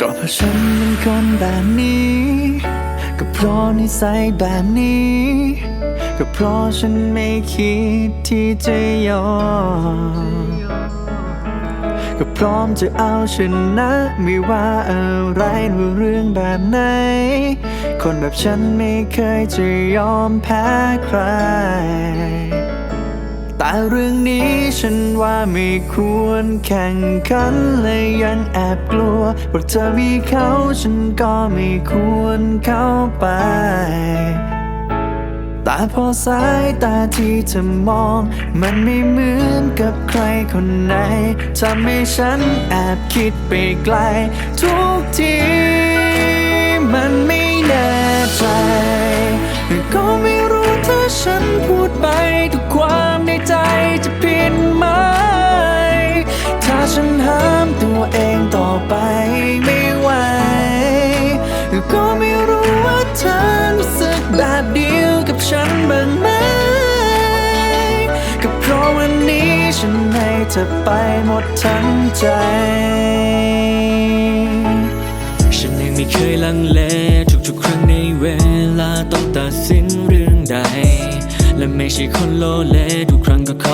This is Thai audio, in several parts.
ก็เพราะฉันเป็นคนแบบนี้ ก็เพราะนิสัยแบบนี้ ก็เพราะฉันไม่คิดที่จะยอมก็พร้อมจะเอาชนะไม่ว่าอะไรหรือเรื่องแบบไหน คนแบบฉันไม่เคยจะยอมแพ้ใคร แต่เรื่องนี้ ฉันว่าไม่ควรแข่งขันและยังแอบกลัวเพราะเธอมีเขาฉันก็ไม่ควรเข้าไปแต่พอสายตาที่เธอมอง มันไม่เหมือนกับใครคนไหนทำให้ฉันแอบคิดไปไกล ทุกทีมันไม่แน่ใจก็ไม่รู้ถ้าฉันพูดไปทุก จะผิดไหม ถ้าฉันห้ามตัวเองต่อไปไม่ไหว ก็ไม่รู้ว่าเธอรู้สึกแบบเดียวกับฉันบ้างไหม ก็เพราะวันนี้ฉันให้เธอไปหมดทั้งใจ ฉันเองไม่เคยลังเลทุกๆครั้งในเวลาต้องตัดสินเรื่องใด และไม่ใช่คนโลเลทุกครั้งก็คอเ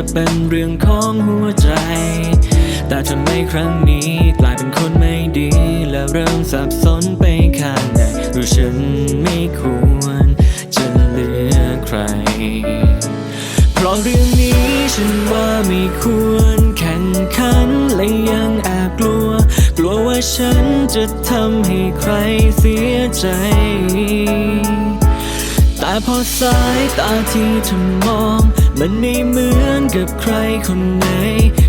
จะเป็นเรื่องของหัวใจ แต่ทำไมครั้งนี้กลายเป็นคนไม่ดี และเริ่มสับสนไปข้างในรือฉันไม่ควรจะเลือกใคร เพราะเรื่องนี้ฉันว่าไม่ควรแข่งขันและยังแอบกลัว กลัวว่าฉันจะทำให้ใครเสียใจ แต่พอสายตาที่เธอมอง มันไม่เหมือนกับใครคนไหน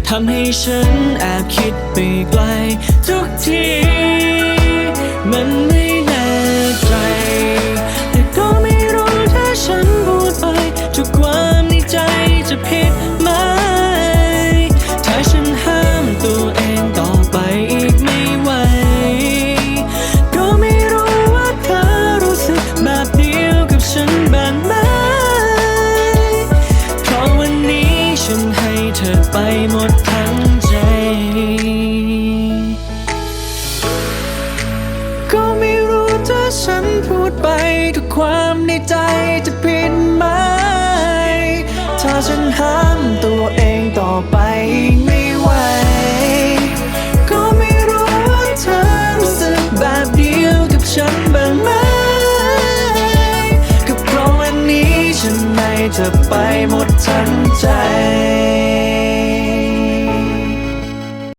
ทำให้ฉันแอบคิดไปไกล ทุกที มันไม่ เธอไปหมดทั้งใจ ก็ไม่รู้ถ้าฉันพูดไปทุกความในใจจะผิดไหม ถ้าฉันห้ามตัวเองต่อไปไม่ไหว ก็ไม่รู้ว่าเธอรู้สึกแบบเดียวกับฉันบ้างไหมก็เพราะวันนี้ฉันให้เธอไปหมดทั้งใจ